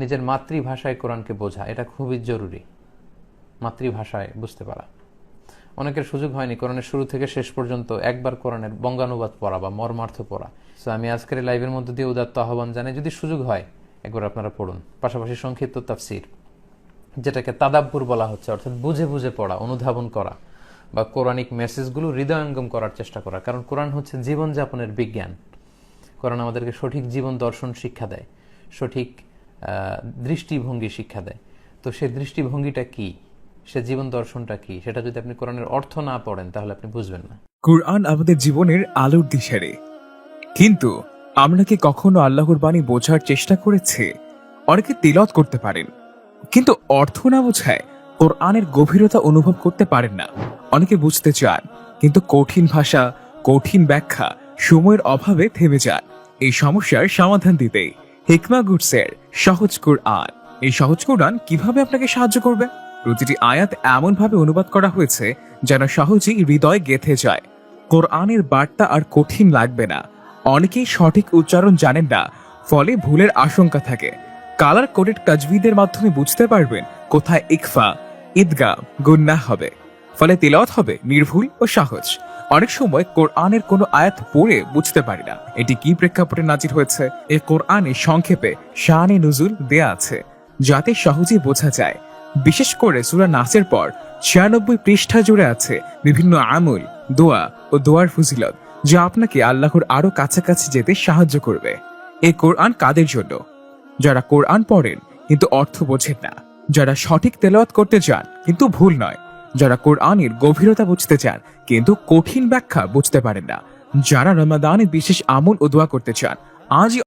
নিজের মাতৃভাষায় কোরআনকে বোঝা, এটা খুবই জরুরি। মাতৃভাষায় বুঝতে পারা। অনেকের সুযোগ হয়নি, কোরআনের শুরু থেকে শেষ পর্যন্ত একবার কোরআনের বঙ্গানুবাদ পড়া বা মর্মার্থ পড়া। সো আমি আজকের লাইভের মধ্যে দিয়ে উদাত্ত আহ্বান জানাই, যদি সুযোগ হয়, একবার আপনারা পড়ুন। পাশাপাশি সংক্ষিপ্ত তাফসির, যেটাকে তাদাব্বুর বলা হচ্ছে, অর্থাৎ বুঝে বুঝে পড়া, অনুধাবন করা, বা কোরআনিক মেসেজগুলো হৃদয়ঙ্গম করার চেষ্টা করা। কারণ কোরআন হচ্ছে জীবনযাপনের বিজ্ঞান। কোরআন আমাদেরকে সঠিক জীবন দর্শন শিক্ষা দেয়। সঠিক দৃষ্টিভঙ্গি শিক্ষা দেয়। তো সেই দৃষ্টিভঙ্গিটা কি? সে জীবন দর্শনটা কি? সেটা যদি আপনি কোরআনের অর্থ না পড়েন, তাহলে আপনি বুঝবেন না। কোরআন আমাদের জীবনের আলোর দিশারে। কিন্তু আমরা কি কখনো আল্লাহর বাণী বোঝার চেষ্টা করেছে? অনেকে তিলত করতে পারেন, কিন্তু অর্থ না বোঝায় কোরআনের গভীরতা অনুভব করতে পারেন না। অনেকে বুঝতে চান, কিন্তু কঠিন ভাষা, কঠিন ব্যাখ্যা, সময়ের অভাবে থেমে যান। এই সমস্যার সমাধান দিতে হিকমা গুডসের সহজ কোরআন। এই সহজ কোরআন কীভাবে আপনাকে সাহায্য করবে? প্রতিটি আয়াত এমন ভাবে অনুবাদ করা হয়েছে যেন সহজেই হৃদয় গেথে যায়। কোরআনের বার্তা আর কঠিন লাগবে না। অনেকেই সঠিক উচ্চারণ জানেন না, ফলে ভুলের আশঙ্কা থাকে। কালার কোডেড তাজবিদের মাধ্যমে বুঝতে পারবেন কোথায় ইকফা ঈদগা গুন্না হবে। ফলে তিলাওয়াত হবে নির্ভুল ও সহজ। অনেক সময় কোরআনের কোনো আয়াত পড়ে বুঝতে পারি না। এটি কি প্রেক্ষাপটে নাজির হয়েছে? এ কোরআনে সংক্ষেপে শানে নজুল দেয়া আছে, যাতে সহজেই বোঝা যায়। বিশেষ করে সুরা নাসের পর ছিয়ানব্বই পৃষ্ঠা জুড়ে আছে বিভিন্ন আমল, দোয়া ও দোয়ার ফজিলত, যা আপনাকে আল্লাহর আরও কাছাকাছি যেতে সাহায্য করবে। এই কোরআন কাদের জন্য? যারা কোরআন পড়েন কিন্তু অর্থ বোঝেন না। যারা সঠিক তেলাওয়াত করতে চান কিন্তু ভুল নয়। যারা কোরআনের গভীরতা বুঝতে চান, কিন্তু কঠিন ব্যাখ্যা বুঝতে পারেন না। যারা রমাদানের বিশেষ আমল ও দোয়া করতে চান, আজই